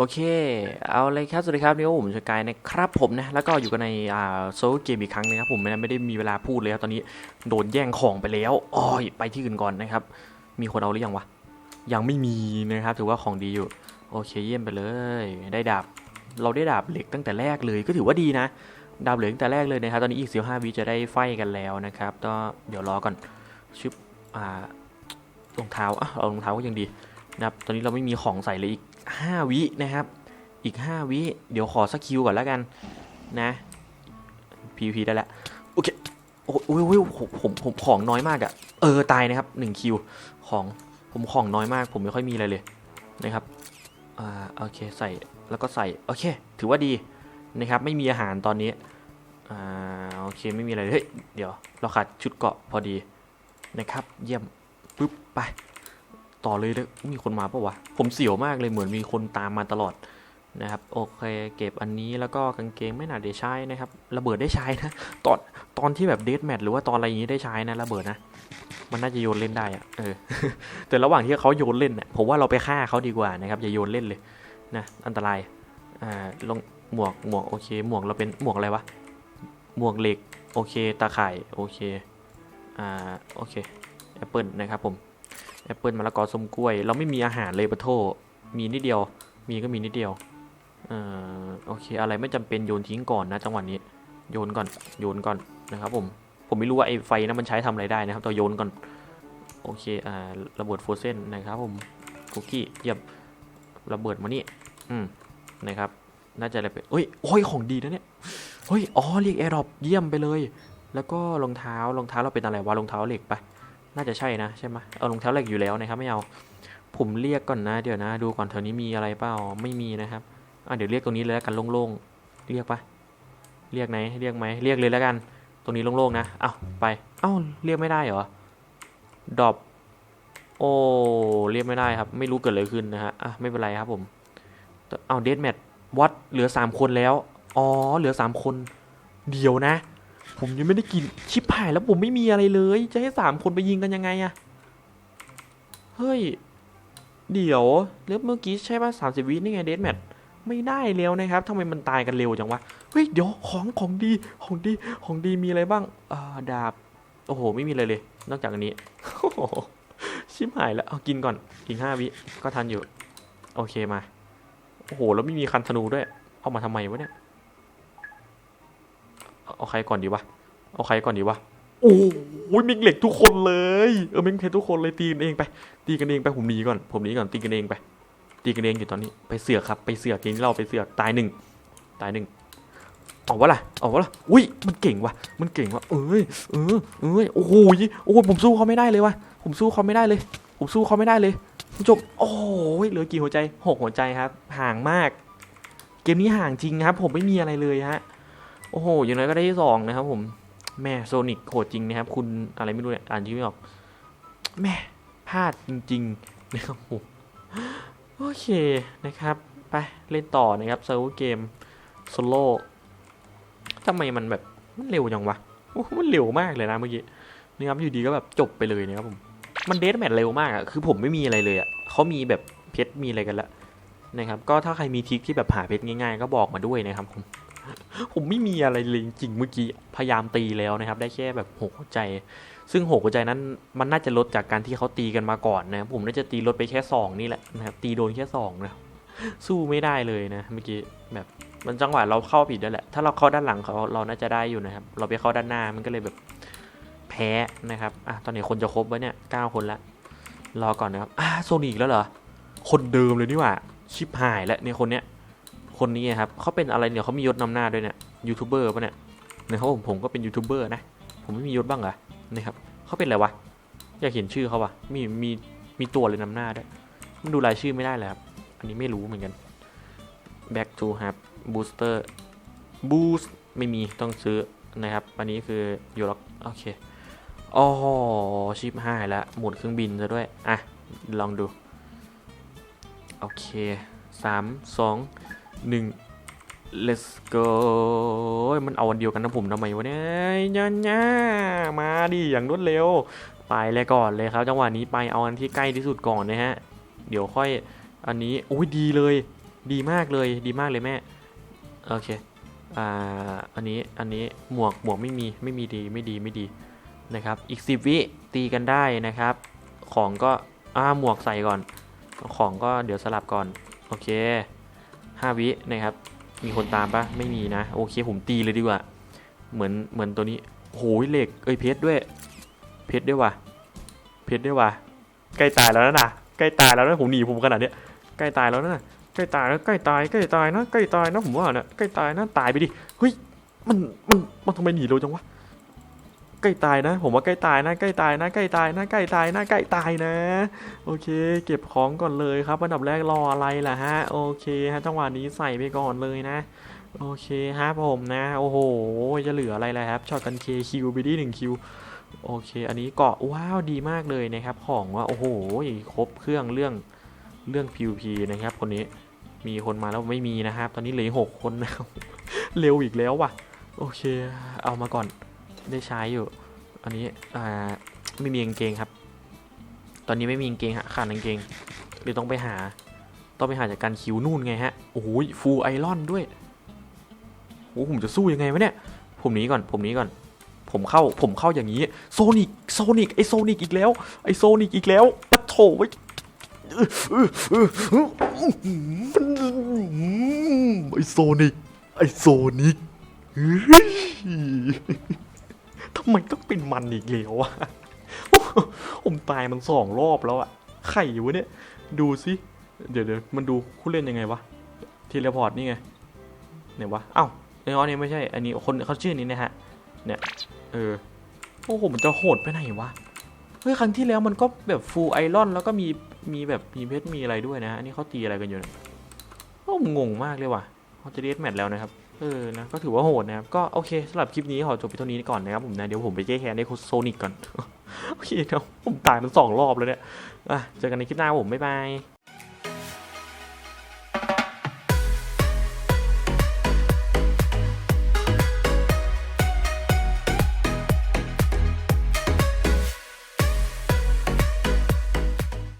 โอเค เอาเลยครับ สวัสดีครับนี่ก็ผมชกายนะครับผมนะ แล้วก็อยู่กันในอ่าโซลเกมอีกครั้งนึงครับผมไม่ไม่ได้มีเวลาพูดเลยครับตอนนี้โดนแย่งของไปแล้วอ้อยไปที่อื่นก่อนนะครับ มีคนเอาหรือยังวะ ยังไม่มีนะครับ ถือว่าของดีอยู่ โอเคเยี่ยมไปเลย ได้ดาบ เราได้ดาบเหล็กตั้งแต่แรกเลยก็ถือว่าดีนะ ดาบเหล็กตั้งแต่แรกเลยนะครับ ตอนนี้อีกสิบห้าวิจะได้ไฟกันแล้วนะครับ ก็เดี๋ยวรอก่อน ชึบ อ่ารองเท้าอะเอารองเท้าก็ยังดีนะครับ ตอนนี้เราไม่มีของใส่เลยอีก 5 วินะครับ อีก 5 วิ เดี๋ยวขอสักคิวก่อนแล้วกันนะ PVP ได้แล้วโอเคโอ้ยโอ้ยผมผมของน้อยมากอะเออตายนะครับ1คิวของผมของน้อยมาก ผมไม่ค่อยมีอะไรเลยนะครับอ่าโอเคใส่แล้วก็ใส่โอเค ถือว่าดีนะครับ ไม่มีอาหารตอนนี้อ่าโอเคไม่มีอะไรเลยเฮ้ยเดี๋ยวเราขาดชุดเกาะพอดีนะครับ เยี่ยมปึ๊บไป ต่อเลยเลยมีคนมาปะวะ ผมเสียวมากเลยเหมือนมีคนตามมาตลอดนะครับ โอเค เก็บอันนี้แล้วก็กางเกงไม่น่าได้ใช้นะครับระเบิดได้ใช้นะตอนตอนที่แบบเดทแมทหรือว่าตอนอะไรอย่างนี้ได้ใช้นะระเบิดนะ มันน่าจะโยนเล่นได้อะเออ แต่ระหว่างที่เขาโยนเล่นน่ะผมว่าเราไปฆ่าเขาดีกว่านะครับอย่าโยนเล่นเลยนะอันตรายอ่าลงหมวกหมวกโอเค หมวกเราเป็นหมวกอะไรวะหมวกเหล็กโอเคตาข่ายโอเคอ่าโอเคแอปเปิลนะครับผม แอปเปิลมะละกอส้มกล้วย เราไม่มีอาหารเลยปะโทมีนิดเดียว มีก็มีนิดเดียวเอ่อโอเค อะไรไม่จำเป็นโยนทิ้งก่อนนะจังหวะนี้ โยนก่อน โยนก่อนนะครับผม ผมไม่รู้ว่าไอ้ไฟนั้นมันใช้ทำอะไรได้นะครับตัวโยนก่อน โอเค อ่า ระเบิดโฟเซนนะครับผม คุกกี้เยี่ยม ระเบิดมานี่ อืม นะครับ น่าจะอะไรไปเอ้ย โอ้ย ของดีนะเนี่ย เฮ้ย อ๋อ เรียกแอร์ดรอปเยี่ยมไปเลย แล้วก็รองเท้ารองเท้าเราเป็นอะไรวะ รองเท้าเหล็กปะ น่าจะใช่นะใช่ไหมเอารองเท้าเหล็กอยู่แล้วนะครับไม่เอาผมเรียกก่อนนะ เดี๋ยวนะ ดูก่อนแถวนี้มีอะไรเปล่าไม่มีนะครับอะเดี๋ยวเรียกตรงนี้เลยแล้วกันโล่งๆเรียกปะเรียกไหนเรียกไหมเรียกเลยแล้วกัน ตรงนี้โล่งๆนะเอาไปเอ้าเรียกไม่ได้เหรอดอบโอ้เรียกไม่ได้ครับ ไม่รู้เกิดอะไรขึ้นนะฮะอะไม่เป็นไรครับผมเอาเดทแมทวัดเหลือสามคนแล้วอ๋อเหลือสามคน เดียวนะ ผมยังไม่ได้กินชิปหายแล้วผมไม่มีอะไรเลย จะให้สามคนไปยิงกันยังไงอะเฮ้ย เดี๋ยวแล้วเมื่อกี้ใช่ป่ะสามสิบวินี่ไงเดทแมทไม่ได้แล้วนะครับทำไมมันตายกันเร็วจังวะเฮ้ยเดี๋ยวของของดีของดีของดีมีอะไรบ้างอ่าดาบโอ้โหไม่มีอะไรเลย นอกจากอันนี้ชิบหายแล้วเอากินก่อนอีกห้าวิก็ทันอยู่ โอเคมา โอ้โห แล้วไม่มีคันธนูด้วย เอามาทำไมวะเนี่ย เอาใครก่อนดีวะ เอาใครก่อนดีวะ โอ้ยมิงเหล็กทุกคนเลย เออมิงเพชรทุกคนเลยตีกันเองไป ตีกันเองไปผมหนีก่อน ผมหนีก่อนตีกันเองไป ตีกันเองอยู่ตอนนี้ ไปเสือกครับ ไปเสือกทีนี้เราไปเสือกตายหนึ่ง ตายหนึ่งออกวะล่ะออกวะล่ะ อุ้ย มันเก่งว่ะ มันเก่งว่ะ เอ้ย เออเอ้ย โอ้โหยโอ้โหผมสู้เขาไม่ได้เลยว่ะ ผมสู้เขาไม่ได้เลย ผมสู้เขาไม่ได้เลยคุณผู้ชมโอ้ย เหลือกี่หัวใจหกหัวใจครับ ห่างมาก เกมนี้ห่างจริงครับ ผมไม่มีอะไรเลยฮะ โอ้โห อย่างน้อยก็ได้ที่สองนะครับผม แม่โซนิกโหดจริงนะครับ คุณอะไรไม่รู้เนี่ย อ่านชื่อไม่ออก แม่พลาดจริงๆนะครับผมโอเคนะครับ ไป เล่นต่อนะครับเซิร์ฟเกมโซโล่ทำไมมันแบบมันเร็วจังวะมันเร็วมากเลยนะเมื่อกี้นะครับอยู่ดีก็แบบจบไปเลยนะครับผม มันเดทแมทเร็วมากอะคือผมไม่มีอะไรเลยอะเขามีแบบเพชรมีอะไรกันละนะครับ ก็ถ้าใครมีทริคที่แบบหาเพชรง่ายๆ ก็บอกมาด้วยนะครับผม ผมไม่มีอะไรเลยจริงเมื่อกี้พยายามตีแล้วนะครับ ได้แค่แบบหกหัวใจ ซึ่งหกหัวใจนั้นมันน่าจะลดจากการที่เขาตีกันมาก่อนนะผมน่าจะตีลดไปแค่สองนี่แหละนะครับตีโดนแค่สองนะสู้ไม่ได้เลยนะเมื่อกี้แบบมันจังหวะเราเข้าผิดด้วยแหละ ถ้าเราเข้าด้านหลังเขาเราน่าจะได้อยู่นะครับ เราไปเข้าด้านหน้ามันก็เลยแบบแพ้นะครับอะตอนนี้คนจะครบไว้เนี่ยเก้าคนละรอก่อนนะครับอะโซนิกแล้วเหรอคนเดิมเลยนี่หว่าชิปหายแล้วเนี่ยคนเนี้ย คนนี้ครับเขาเป็นอะไรเนี่ยเขามียศนำหน้าด้วยเนี่ยยูทูบเบอร์ป่ะเนี่ยนะครับผมผมก็เป็นยูทูบเบอร์นะผมไม่มียศบ้างเหรอนะครับเขาเป็นอะไรวะอยากเห็นชื่อเขาวะมีมีมีตัวเลยนำหน้าด้วยมันดูรายชื่อไม่ได้เลยครับอันนี้ไม่รู้เหมือนกัน back to ครับ booster boost ไม่มีต้องซื้อนะครับ อันนี้คือยูล็อกโอเคอ๋อชิปห้ายแล้วหมดเครื่องบินซะด้วย อะ ลองดู โอเคสามสอง หนึ่ง let's go มันเอาวันเดียวกันนะผมทำไมวะเนี่ยย่าย่ามาดิอย่างรวดเร็ว ไปเลยก่อนเลยครับ จังหวะนี้ไปเอาอันที่ใกล้ที่สุดก่อนนะฮะ เดี๋ยวค่อยอันนี้โอ้ยดีเลย ดีมากเลย ดีมากเลยแม่ โอเค อ่า อันนี้ อันนี้ หมวก หมวกไม่มี ไม่มีดี ไม่ดี ไม่ดี นะครับ อีก10วิ ตีกันได้นะครับ ของก็ อ่า หมวกใส่ก่อน ของก็เดี๋ยวสลับก่อน โอเค 5 วินะครับ มีคนตามปะไม่มีนะ โอเคผมตีเลยดีกว่า เหมือนเหมือนตัวนี้โหยเหล็ก เอ้ยเพชรด้วย เพชรด้วยว่ะ เพชรด้วยว่ะ ใกล้ตายแล้วนะนะใกล้ตายแล้วนะผมหนีผมขนาดเนี้ย ใกล้ตายแล้วนะใกล้ตายแล้วใกล้ตาย ใกล้ตายนะ ใกล้ตายนะผมว่าเนี่ยใกล้ตายนะตายไปดิ เฮ้ย มัน มัน มันทำไมหนีเร็วจังวะ ใกล้ตายนะ ผมว่าใกล้ตายนะ ใกล้ตายนะ ใกล้ตายนะ ใกล้ตายนะ ใกล้ตายนะ โอเค เก็บของก่อนเลยครับอันดับแรกรออะไรล่ะฮะ โอเคฮะจังหวะนี้ใส่ไปก่อนเลยนะ โอเคฮะผมนะ โอ้โห จะเหลืออะไรแล้วครับ ช็อตกันเคคิวไปดีหนึ่งคิวโอเค อันนี้เกาะว้าวดีมากเลยนะครับ ของว่าโอ้โหครบเครื่องเรื่องเรื่อง PVP นะครับ คนนี้มีคนมาแล้วไม่มีนะครับ ตอนนี้เหลือหกคนนะครับเร็วอีกแล้วว่ะ โอเค เอามาก่อน ได้ใช้อยู่ อันนี้อ่าไม่มีกางเกงครับ ตอนนี้ไม่มีกางเกงฮะขาดกางเกงเดี๋ยวต้องไปหา ต้องไปหาจากการคิวนู่นไงฮะโอ้โหฟูไอรอนด้วยโอ้ผมจะสู้ยังไงวะเนี่ย ผมนี้ก่อนผมนี้ก่อน ผมเข้าผมเข้าอย่างนี้โซนิกโซนิกไอโซนิกอีกแล้วไอโซนิกอีกแล้วปะโถไว้ไอโซนิกไอโซนิก เฮ้ยทำไมต้องเป็นมันอีกแล้วอะผมตายมันสองรอบแล้วอะไข่วะเนี่ย ดูสิเดี๋ยวเดี๋ยวมันดูผู้เล่นยังไงวะทีเลพอร์ตนี่ไงไหนวะเอ้าไอออนนี่ไม่ใช่ อันนี้คนเขาชื่อนี้นะฮะ เนี่ยเออโอ้โหมันจะโหดไปไหนวะเฮ้ยครั้งที่แล้วมันก็แบบฟูลไอรอนแล้วก็มีมีแบบมีเพชรมีอะไรด้วยนะอันนี้เขาตีอะไรกันอยู่เนี่ยโอ้งงมากเลยว่ะเขาจะเดสแมทแล้วนะครับ เออนะก็ถือว่าโหดนะครับ ก็โอเคสำหรับคลิปนี้ขอจบไปเท่านี้ก่อนนะครับผมนะ เดี๋ยวผมไปแก้แค้นในโซนิกก่อน โอเคเดี๋ยวผมตายมันสองรอบแล้วเนี่ยอะเจอกันในคลิปหน้าผม บ๊ายบาย